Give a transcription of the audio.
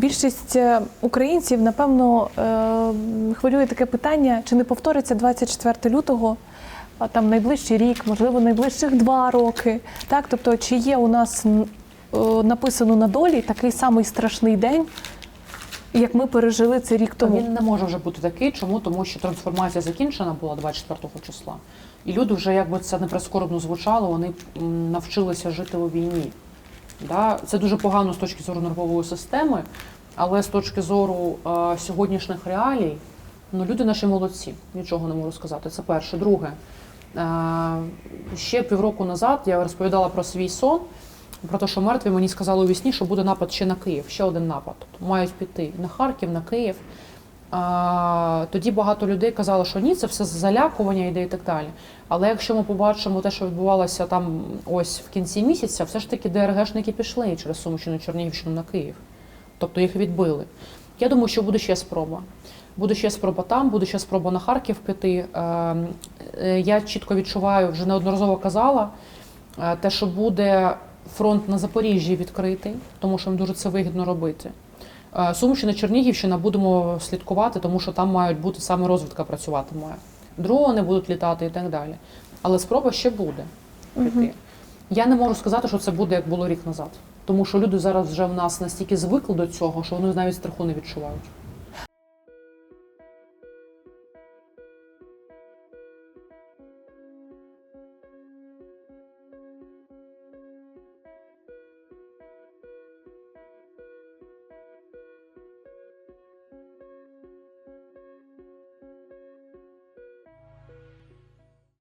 більшість е, українців, напевно, е, хвилює таке питання, чи не повториться 24 лютого, там найближчий рік, можливо, найближчих два роки. Так, тобто, чи є у нас е, написано на долі такий самий страшний день, як ми пережили це рік тому? він не може вже бути такий. Чому? Тому що трансформація закінчена була 24 числа. І люди вже, якби це не прискорбно звучало, вони навчилися жити у війні. Да? Це дуже погано з точки зору нервової системи, але з точки зору е, сьогоднішніх реалій, ну люди наші молодці, нічого не можу сказати. Це перше. Друге, е, ще півроку назад я розповідала про свій сон, про те, що мертві мені сказали у вісні, що буде напад ще на Київ, ще один напад. Тобто мають піти на Харків, на Київ. Тоді багато людей казали, що ні, це все залякування йде і так далі. Але якщо ми побачимо те, що відбувалося там ось в кінці місяця, все ж таки ДРГшники пішли через Сумщину, Чернігівщину на Київ. Тобто їх відбили. Я думаю, що буде ще спроба. Буде ще спроба там, буде ще спроба на Харків піти. Е, е, Я чітко відчуваю, вже неодноразово казала, е, те, що буде фронт на Запоріжжі відкритий, тому що їм дуже це вигідно робити. Е, Сумщина, Чернігівщина будемо слідкувати, тому що там мають бути саме розвідка працювати має. Дрони будуть літати і так далі. Але спроба ще буде піти. Мгм. Я не можу сказати, що це буде як було рік назад. Тому що люди зараз вже в нас настільки звикли до цього, що вони навіть страху не відчувають.